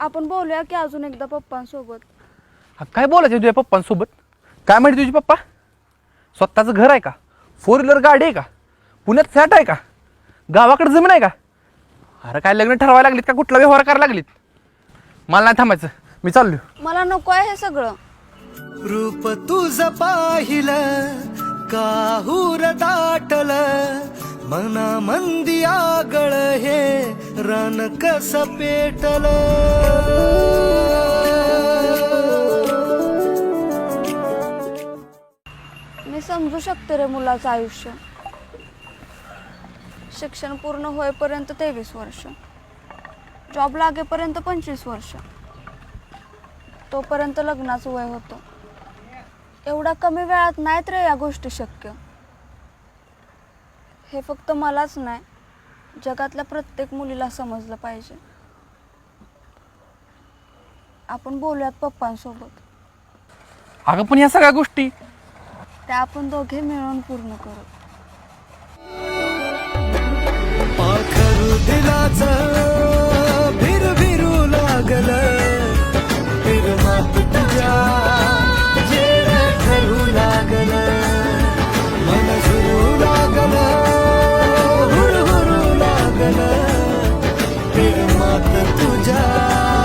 आपण बोलूया की अजून एकदा पप्पांसोबत. हा, काय बोलायचं तुझ्या पप्पांसोबत? काय माहिती तुझे पप्पा? स्वतःचं घर आहे का? फोर व्हीलर गाडी आहे का? पुण्यात फ्लॅट आहे का? गावाकडे जमीन आहे का? अरे काय लग्न ठरवायला लागलीत का? कुठला व्यवहार करायला लागलीत? मला नाही थांबायचं. मी चाललो मला नको आहे हे सगळं. रूप तुझ पाहिलं काहूर दाटल? मना मंदी आगळ हे रण कस पेटल मी समजू शकते रे मुलाचं आयुष्य. शिक्षण पूर्ण होईपर्यंत तेवीस वर्ष. जॉब लागेपर्यंत पंचवीस वर्ष. तोपर्यंत लग्नाचं वय होतं. एवढा कमी वेळात नाहीत रे या गोष्टी शक्य. हे फक्त मलाच नाही जगातल्या प्रत्येक मुलीला समजलं पाहिजे. आपण बोलूयात पप्पांसोबत. अगं पण या सगळ्या गोष्टी. त्या आपण दोघे मिळून पूर्ण करू. पाखरू दिलाच हातात तुझ्या